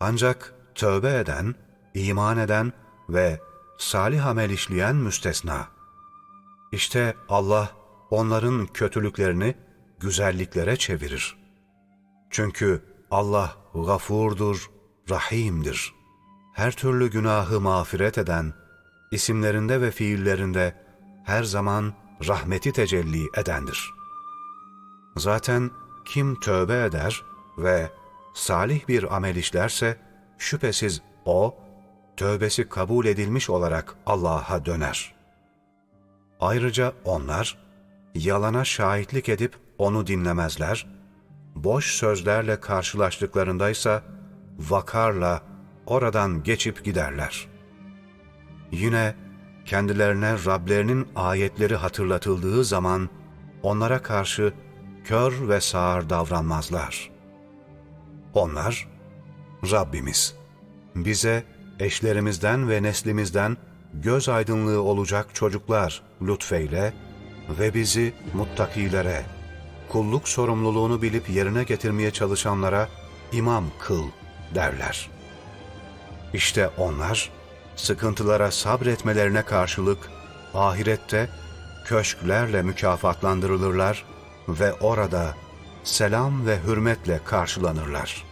Ancak tövbe eden, iman eden ve salih amel işleyen müstesna. İşte Allah onların kötülüklerini güzelliklere çevirir. Çünkü Allah gafurdur, rahimdir. Her türlü günahı mağfiret eden, isimlerinde ve fiillerinde her zaman rahmeti tecelli edendir. Zaten kim tövbe eder ve salih bir amel işlerse, şüphesiz o, tövbesi kabul edilmiş olarak Allah'a döner. Ayrıca onlar, yalana şahitlik edip onu dinlemezler, boş sözlerle karşılaştıklarındaysa, vakarla oradan geçip giderler. Yine kendilerine Rablerinin ayetleri hatırlatıldığı zaman, onlara karşı kör ve sağır davranmazlar. Onlar, Rabbimiz, bize eşlerimizden ve neslimizden göz aydınlığı olacak çocuklar lütfeyle ve bizi muttakilere, kulluk sorumluluğunu bilip yerine getirmeye çalışanlara imam kıl derler. İşte onlar, sıkıntılara sabretmelerine karşılık ahirette köşklerle mükafatlandırılırlar ve orada selam ve hürmetle karşılanırlar.